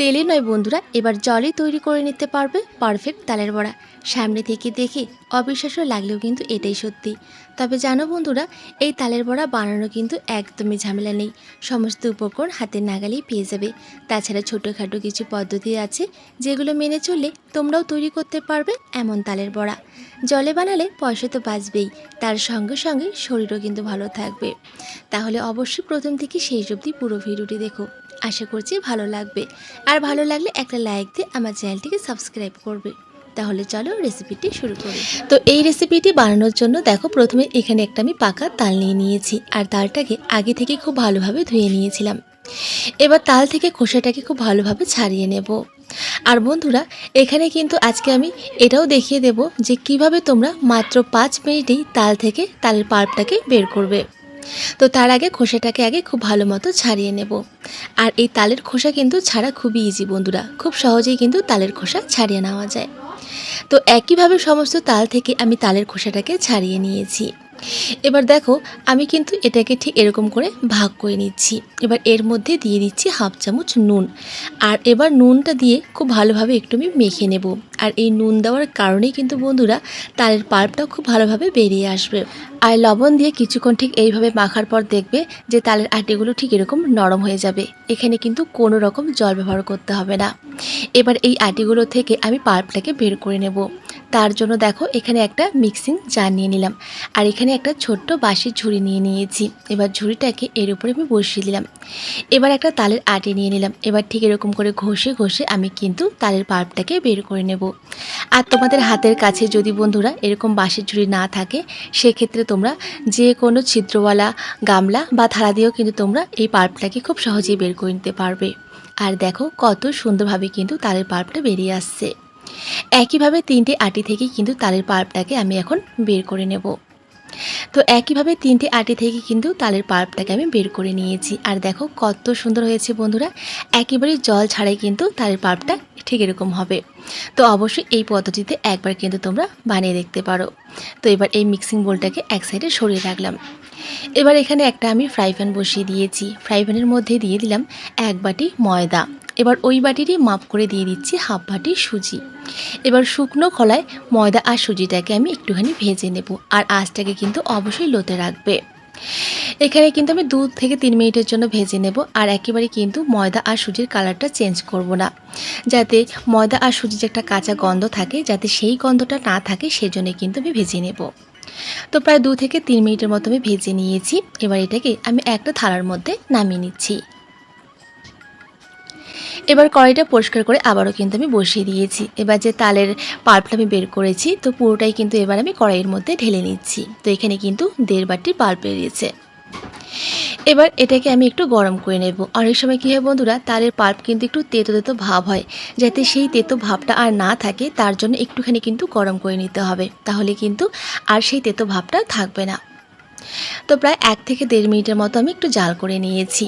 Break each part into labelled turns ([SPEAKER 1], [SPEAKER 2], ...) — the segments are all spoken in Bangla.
[SPEAKER 1] তেলে নয় বন্ধুরা, এবার জলে তৈরি করে নিতে পারবে পারফেক্ট তালের বড়া। সামনে থেকে দেখে অবিশ্বাস্য লাগলেও কিন্তু এটাই সত্যি। তবে জানো বন্ধুরা, এই তালের বড়া বানানো কিন্তু একদমই ঝামেলা নেই। সমস্ত উপকরণ হাতের নাগালেই পেয়ে যাবে। তাছাড়া ছোটোখাটো কিছু পদ্ধতি আছে, যেগুলো মেনে চললে তোমরাও তৈরি করতে পারবে এমন তালের বড়া। জলে বানালে পয়সা তো বাঁচবেই, তার সঙ্গে সঙ্গে শরীরও কিন্তু ভালো থাকবে। তাহলে অবশ্যই প্রথম থেকে শেষ অবধি পুরো ভিডিওটি দেখো। আশা করছি ভালো লাগবে। আর ভালো লাগলে একটা লাইক দিয়ে আমার চ্যানেলটিকে সাবস্ক্রাইব করবে। তাহলে চলো রেসিপিটি শুরু করি। তো এই রেসিপিটি বানানোর জন্য দেখো প্রথমে এখানে একটা আমি পাকা তাল নিয়ে নিয়েছি, আর তালটাকে আগে থেকে খুব ভালোভাবে ধুয়ে নিয়েছিলাম। এবার তাল থেকে খোসাটাকে খুব ভালোভাবে ছাড়িয়ে নেব। আর বন্ধুরা, এখানে কিন্তু আজকে আমি এটাও দেখিয়ে দেব যে কীভাবে তোমরা মাত্র পাঁচ মিনিটেই তাল থেকে তালের পাল্পটাকে বের করবে। তো তার আগে খোসাটাকে আগে খুব ভালো মতো ছাড়িয়ে নেব। আর এই তালের খোসা কিন্তু ছাড়া খুবই ইজি বন্ধুরা, খুব সহজেই কিন্তু তালের খোসা ছাড়িয়ে নেওয়া যায়। তো একইভাবে সমস্ত তাল থেকে আমি তালের খোসাটাকে ছাড়িয়ে নিয়েছি। এবার দেখো, আমি কিন্তু এটাকে ঠিক এরকম করে ভাগ করে নিচ্ছি। এবার এর মধ্যে দিয়ে দিচ্ছি হাফ চামচ নুন। আর এবার নুনটা দিয়ে খুব ভালোভাবে একটু আমি মেখে নেব। আর এই নুন দেওয়ার কারণেই কিন্তু বন্ধুরা, তালের পাল্পটা খুব ভালোভাবে বেরিয়ে আসবে। আর লবণ দিয়ে কিছুক্ষণ ঠিক এইভাবে মাখার পর দেখবে যে তালের আটিগুলো ঠিক এরকম নরম হয়ে যাবে। এখানে কিন্তু কোনো রকম জল ব্যবহার করতে হবে না। এবার এই আটিগুলো থেকে আমি পাল্পটাকে বের করে নেব। তার জন্য দেখো, এখানে একটা মিক্সিং জার নিয়ে নিলাম। আর এখানে একটা ছোট্ট বাঁশের ঝুড়ি নিয়ে নিয়েছি। এবার ঝুড়িটাকে এর উপরে আমি বসিয়ে দিলাম। এবার একটা তালের আটি নিয়ে নিলাম। এবার ঠিক এরকম করে ঘষে ঘষে আমি কিন্তু তালের পাল্পটাকে বের করে নেব। আর তোমাদের হাতের কাছে যদি বন্ধুরা এরকম বাঁশের ঝুড়ি না থাকে, সেক্ষেত্রে তোমরা যে কোনো ছিদ্রওয়ালা, গামলা বা থালা দিয়েও কিন্তু তোমরা এই পাল্পটাকে খুব সহজেই বের করে নিতে পারবে। আর দেখো কত সুন্দরভাবে কিন্তু তালের পাল্পটা বেরিয়ে আসছে। একইভাবে তিনটে আটি থেকে কিন্তু তালের পাল্পটাকে আমি এখন বের করে নেব। তো একইভাবে তিনটে আটি থেকে কিন্তু তালের পাল্পটাকে আমি বের করে নিয়েছি। আর দেখো কত সুন্দর হয়েছে বন্ধুরা। একেবারে জল ছাড়াই কিন্তু তালের পাল্পটা ঠিক এরকম হবে। তো অবশ্যই এই পদ্ধতিতে একবার কিন্তু তোমরা বানিয়ে দেখতে পারো। তো এবার এই মিক্সিং বোলটাকে এক সাইডে সরিয়ে রাখলাম। এবার এখানে একটা আমি ফ্রাই প্যান বসিয়ে দিয়েছি। ফ্রাই প্যানের মধ্যে দিয়ে দিলাম এক বাটি ময়দা। এবার ওই বাটিরই মাপ করে দিয়ে দিচ্ছি হাফ বাটি সুজি। এবার শুকনো খোলায় ময়দা আর সুজিটাকে আমি একটুখানি ভেজে নেব আর আঁচটাকে কিন্তু অবশ্যই লোতে রাখবে। এখানে কিন্তু আমি দু থেকে তিন মিনিটের জন্য ভেজে নেব আর একেবারে কিন্তু ময়দা আর সুজির কালারটা চেঞ্জ করব না। যাতে ময়দা আর সুজির একটা কাঁচা গন্ধ থাকে, যাতে সেই গন্ধটা না থাকে সেজন্য কিন্তু আমি ভেজে নেব। তো প্রায় দু থেকে তিন মিনিটের মতো আমি ভেজে নিয়েছি। এবার এটাকে আমি একটা থালার মধ্যে নামিয়ে নিচ্ছি। এবার কড়াইটা পরিষ্কার করে আবারও কিন্তু আমি বসিয়ে দিয়েছি। এবার যে তালের পাল্পটা আমি বের করেছি, তো পুরোটাই কিন্তু এবার আমি কড়াইয়ের মধ্যে ঢেলে নিচ্ছি। তো এখানে কিন্তু দেড় বাটির পাল্প বেরিয়েছে। এবার এটাকে আমি একটু গরম করে নেব। অনেক সময় কী হয় বন্ধুরা, তালের পাল্প কিন্তু একটু তেতো তেতো ভাব হয়, যাতে সেই তেতো ভাবটা আর না থাকে, তার জন্য একটুখানি কিন্তু গরম করে নিতে হবে। তাহলে কিন্তু আর সেই তেতো ভাবটা থাকবে না। তো প্রায় এক থেকে দেড় মিনিটের মতো আমি একটু জাল করে নিয়েছি।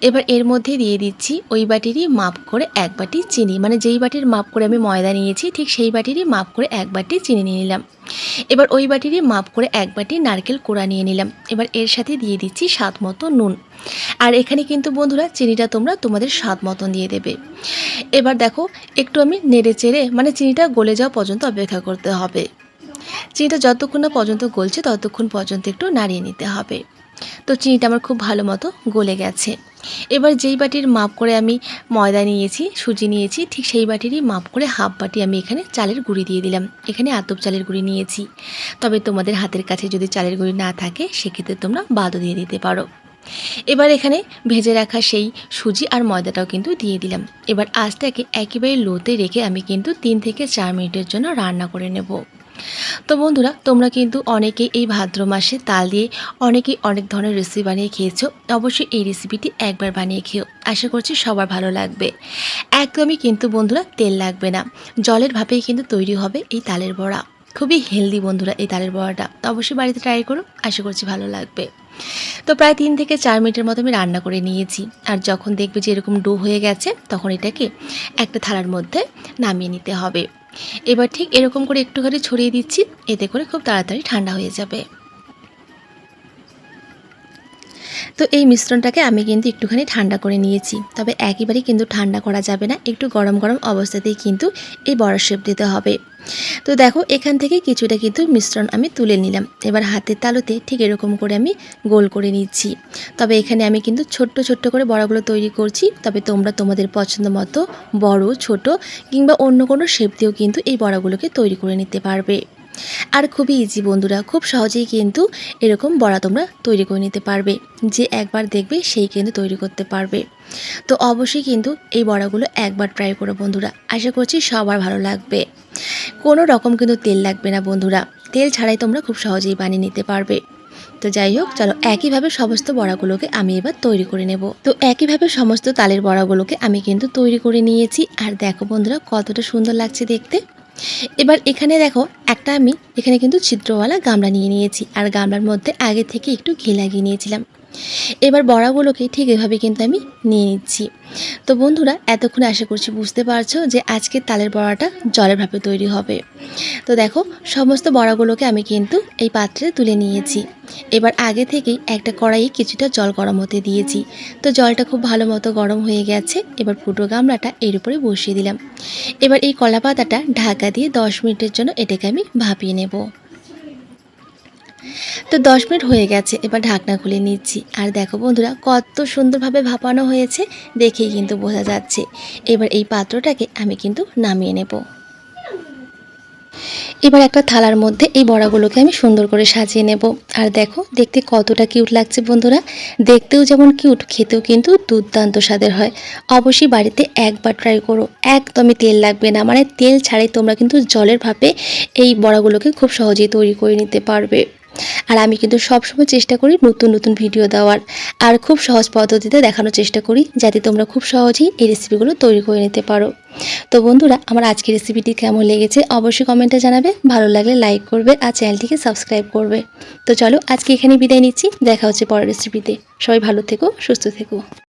[SPEAKER 1] এবার এর মধ্যে দিয়ে দিচ্ছি ওই বাটিরই মাপ করে এক বাটি চিনি। মানে যেই বাটির মাপ করে আমি ময়দা নিয়েছি, ঠিক সেই বাটিরই মাপ করে এক বাটি চিনি নিয়ে নিলাম। এবার ওই বাটিরই মাপ করে এক বাটি নারকেল কোড়া নিয়ে নিলাম। এবার এর সাথে দিয়ে দিচ্ছি স্বাদ মতো নুন। আর এখানে কিন্তু বন্ধুরা চিনিটা তোমরা তোমাদের স্বাদ মতন দিয়ে দেবে। এবার দেখো, একটু আমি নেড়ে চেড়ে মানে চিনিটা গলে যাওয়া পর্যন্ত অপেক্ষা করতে হবে। চিনিটা যতক্ষণ না পর্যন্ত গলছে, ততক্ষণ পর্যন্ত একটু নাড়িয়ে নিতে হবে। তো চিনিটা আমার খুব ভালো মতো গলে গেছে। এবার যেই বাটির মাপ করে আমি ময়দা নিয়েছি, সুজি নিয়েছি, ঠিক সেই বাটিরই মাপ করে হাফ বাটি আমি এখানে চালের গুঁড়ি দিয়ে দিলাম। এখানে আতপ চালের গুঁড়ি নিয়েছি। তবে তোমাদের হাতের কাছে যদি চালের গুঁড়ি না থাকে, সেক্ষেত্রে তোমরা বাদও দিয়ে দিতে পারো। এবার এখানে ভেজে রাখা সেই সুজি আর ময়দাটাও কিন্তু দিয়ে দিলাম। এবার আঁচটাকে একেবারে লোতে রেখে আমি কিন্তু তিন থেকে চার মিনিটের জন্য রান্না করে নেব। তো বন্ধুরা, তোমরা কিন্তু অনেকেই এই ভাদ্র মাসে তাল দিয়ে অনেকেই অনেক ধরনের রেসিপি বানিয়ে খেয়েছো। অবশ্যই এই রেসিপিটি একবার বানিয়ে খেও আশা করছি সবার ভালো লাগবে। একদমই কিন্তু বন্ধুরা তেল লাগবে না। জলের ভাবেই কিন্তু তৈরি হবে এই তালের বড়া। খুবই হেলদি বন্ধুরা এই তালের বড়াটা। অবশ্যই বাড়িতে ট্রাই করো আশা করছি ভালো লাগবে। তো প্রায় তিন থেকে চার মিনিটের মতো আমি রান্না করে নিয়েছি। আর যখন দেখবে যে এরকম ডো হয়ে গেছে, তখন এটাকে একটা থালার মধ্যে নামিয়ে নিতে হবে। এবার ঠিক এরকম করে একটুখানি ছড়িয়ে দিচ্ছি এতে করে খুব তাড়াতাড়ি ঠান্ডা হয়ে যাবে। তো এই মিশ্রণটাকে আমি কিন্তু একটুখানি ঠান্ডা করে নিয়েছি। তবে একেবারেই কিন্তু ঠান্ডা করা যাবে না, একটু গরম গরম অবস্থাতেই কিন্তু এই বড়ার শেপ দিতে হবে। তো দেখো, এখান থেকে কিছুটা কিন্তু মিশ্রণ আমি তুলে নিলাম। এবার হাতের তালুতে ঠিক এরকম করে আমি গোল করে নিচ্ছি। তবে এখানে আমি কিন্তু ছোট্ট ছোট্ট করে বড়াগুলো তৈরি করছি। তবে তোমরা তোমাদের পছন্দ মতো বড়, ছোট কিংবা অন্য কোনো শেপ দিয়েও কিন্তু এই বড়াগুলোকে তৈরি করে নিতে পারবে। আর খুবই ইজি বন্ধুরা, খুব সহজেই কিন্তু এরকম বড়া তোমরা তৈরি করে নিতে পারবে। যে একবার দেখবে সেই কিন্তু তৈরি করতে পারবে। তো অবশ্যই কিন্তু এই বড়াগুলো একবার ট্রাই করো বন্ধুরা। আশা করছি সবার ভালো লাগবে। কোনো রকম কিন্তু তেল লাগবে না বন্ধুরা। তেল ছাড়াই তোমরা খুব সহজেই বানিয়ে নিতে পারবে। তো যাই হোক, চলো একইভাবে সমস্ত বড়াগুলোকে আমি এবার তৈরি করে নেব। তো একইভাবে সমস্ত তালের বড়াগুলোকে আমি কিন্তু তৈরি করে নিয়েছি। আর দেখো বন্ধুরা, কতটা সুন্দর লাগছে দেখতে। এবার এখানে দেখো, একটা আমি এখানে কিন্তু ছিদ্রওয়ালা গামলা নিয়ে নিয়েছি। আর গামলার মধ্যে আগে থেকে একটু ঘি লাগিয়ে নিয়েছিলাম। এবার বড়াগুলোকে ঠিক এভাবে কিন্তু আমি নিয়ে নিচ্ছি। তো বন্ধুরা, এতক্ষণ আশা করছি বুঝতে পারছ যে আজকে তালের বড়াটা জলের ভাবে তৈরি হবে। তো দেখো, সমস্ত বড়াগুলোকে আমি কিন্তু এই পাত্রে তুলে নিয়েছি। এবার আগে থেকেই একটা কড়াইয়ে কিছুটা জল গরম হতে দিয়েছি। তো জলটা খুব ভালো মতো গরম হয়ে গেছে, এবার ফুটো গামলাটা এর উপরে বসিয়ে দিলাম। এবার এই কলা পাতাটা ঢাকা দিয়ে দশ মিনিটের জন্য এটাকে আমি ভাপিয়ে নেব। তো দশ মিনিট হয়ে গেছে, এবার ঢাকনা খুলে নিচ্ছি। আর দেখো বন্ধুরা, কত সুন্দরভাবে ভাপানো হয়েছে, দেখেই কিন্তু বোঝা যাচ্ছে। এবার এই পাত্রটাকে আমি কিন্তু নামিয়ে নেব। এবার একটা থালার মধ্যে এই বড়াগুলোকে আমি সুন্দর করে সাজিয়ে নেব। আর দেখো, দেখতে কতটা কিউট লাগছে বন্ধুরা। দেখতেও যেমন কিউট, খেতেও কিন্তু দুর্দান্ত স্বাদের হয়। অবশ্যই বাড়িতে একবার ট্রাই করো। একদমই তেল লাগবে না মানে তেল ছাড়াই তোমরা কিন্তু জলের ভাপে এই বড়াগুলোকে খুব সহজেই তৈরি করে নিতে পারবে। আর আমি কিন্তু সবসময় চেষ্টা করি নতুন নতুন ভিডিও দেওয়ার। আর খুব সহজ পদ্ধতিতে দেখানোর চেষ্টা করি, যাতে তোমরা খুব সহজেই এই রেসিপিগুলো তৈরি করে নিতে পারো। তো বন্ধুরা, আমার আজকের রেসিপিটি কেমন লেগেছে অবশ্যই কমেন্টে জানাবে, ভালো লাগলে লাইক করবে আর চ্যানেলটিকে সাবস্ক্রাইব করবে। তো চলো আজকে এখানে বিদায় নিচ্ছি, দেখা হচ্ছে পরের রেসিপিতে সবাই ভালো থেকো, সুস্থ থেকো।